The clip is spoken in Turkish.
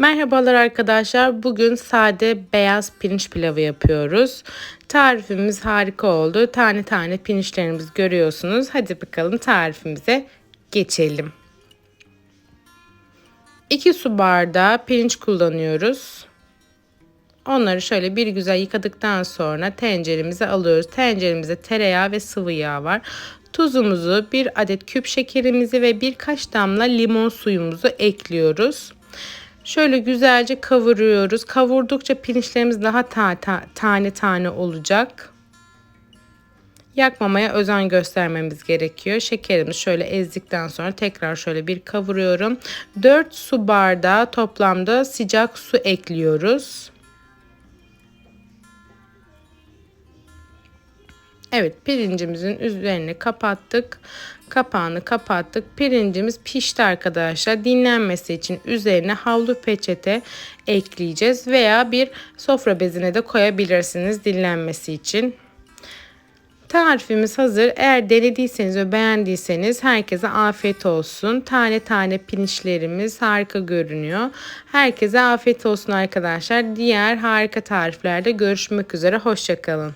Merhabalar arkadaşlar. Bugün sade beyaz pirinç pilavı yapıyoruz. Tarifimiz harika oldu. Tane tane pirinçlerimizi görüyorsunuz. Hadi bakalım tarifimize geçelim. 2 su bardağı pirinç kullanıyoruz. Onları şöyle bir güzel yıkadıktan sonra tenceremize alıyoruz. Tenceremizde tereyağı ve sıvı yağ var. Tuzumuzu, bir adet küp şekerimizi ve birkaç damla limon suyumuzu ekliyoruz. Şöyle güzelce kavuruyoruz. Kavurdukça pirinçlerimiz daha ta ta tane tane olacak. Yakmamaya özen göstermemiz gerekiyor. Şekerimizi şöyle ezdikten sonra tekrar şöyle bir kavuruyorum. 4 su bardağı toplamda sıcak su ekliyoruz. Evet pirincimizin üzerini kapattık. Kapağını kapattık. Pirincimiz pişti arkadaşlar. Dinlenmesi için üzerine havlu peçete ekleyeceğiz. Veya bir sofra bezine de koyabilirsiniz dinlenmesi için. Tarifimiz hazır. Eğer denediyseniz ve beğendiyseniz herkese afiyet olsun. Tane tane pirinçlerimiz harika görünüyor. Herkese afiyet olsun arkadaşlar. Diğer harika tariflerde görüşmek üzere. Hoşçakalın.